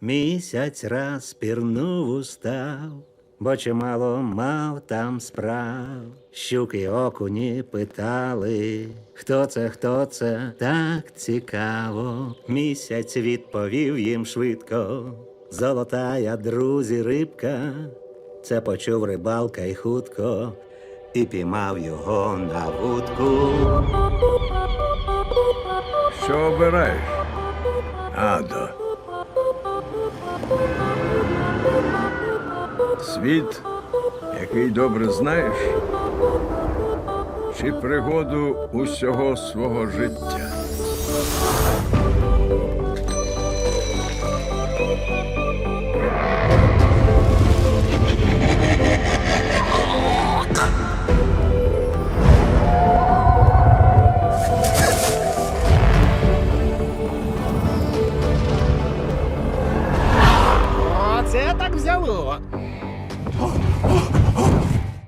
Місяць раз пірнув устав, бо чимало мав там справ. Щуки окуні питали, хто це, хто це, так цікаво. Місяць відповів їм швидко. Золотая, друзі, рибка. Це почув рибалка й хутко, і піймав його на вудку. Що обираєш? Адо. Світ, який добре знаєш, чи пригоду усього свого життя? Так взяло.